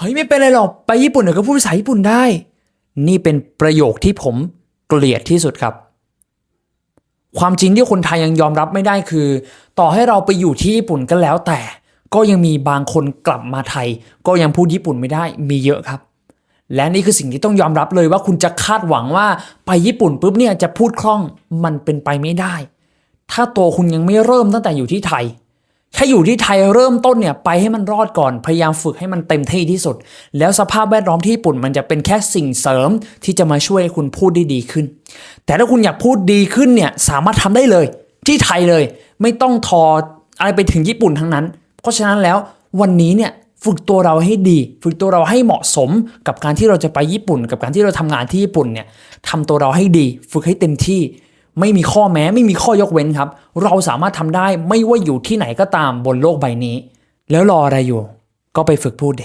เฮ้ยไม่เป็นไรหรอกไปญี่ปุ่นเดี๋ยวก็พูดภาษาญี่ปุ่นได้ นี่เป็นประโยคที่ผมเกลียดที่สุดครับ ความจริงที่คนไทยยังยอมรับไม่ได้คือ ต่อให้เราไปอยู่ที่ญี่ปุ่นก็แล้วแต่ ก็ยังมีบางคนกลับมาไทย ก็ยังพูดญี่ปุ่นไม่ได้มีเยอะครับ และนี่คือสิ่งที่ต้องยอมรับเลยว่าคุณจะคาดหวังว่าไปญี่ปุ่นปุ๊บเนี่ยจะพูดคล่องมันเป็นไปไม่ได้ ถ้าตัวคุณยังไม่เริ่มตั้งแต่อยู่ที่ไทย แค่อยู่ที่ไทยเริ่มต้นเนี่ยไปให้มันรอดก่อนพยายามฝึกให้มันเต็มที่ที่สุด แล้วสภาพแวดล้อมที่ญี่ปุ่นมันจะเป็นแค่สิ่งเสริมที่จะมาช่วยให้คุณพูดได้ดีขึ้น แต่ถ้าคุณอยากพูดดีขึ้นเนี่ยสามารถทำได้เลย ที่ไทยเลย ไม่ต้องทออะไรไปถึงญี่ปุ่นทั้งนั้น เพราะฉะนั้นแล้ววันนี้เนี่ยฝึกตัวเราให้ดี ฝึกตัวเราให้เหมาะสมกับการที่เราจะไปญี่ปุ่น กับการที่เราทำงานที่ญี่ปุ่นเนี่ยทำตัวเราให้ดี ฝึกให้เต็มที่ ไม่มีข้อแม้ไม่มีข้อยกเว้นครับ เราสามารถทำได้ไม่ว่าอยู่ที่ไหนก็ตามบนโลกใบนี้ แล้วรออะไรอยู่ ก็ไปฝึกพูดเด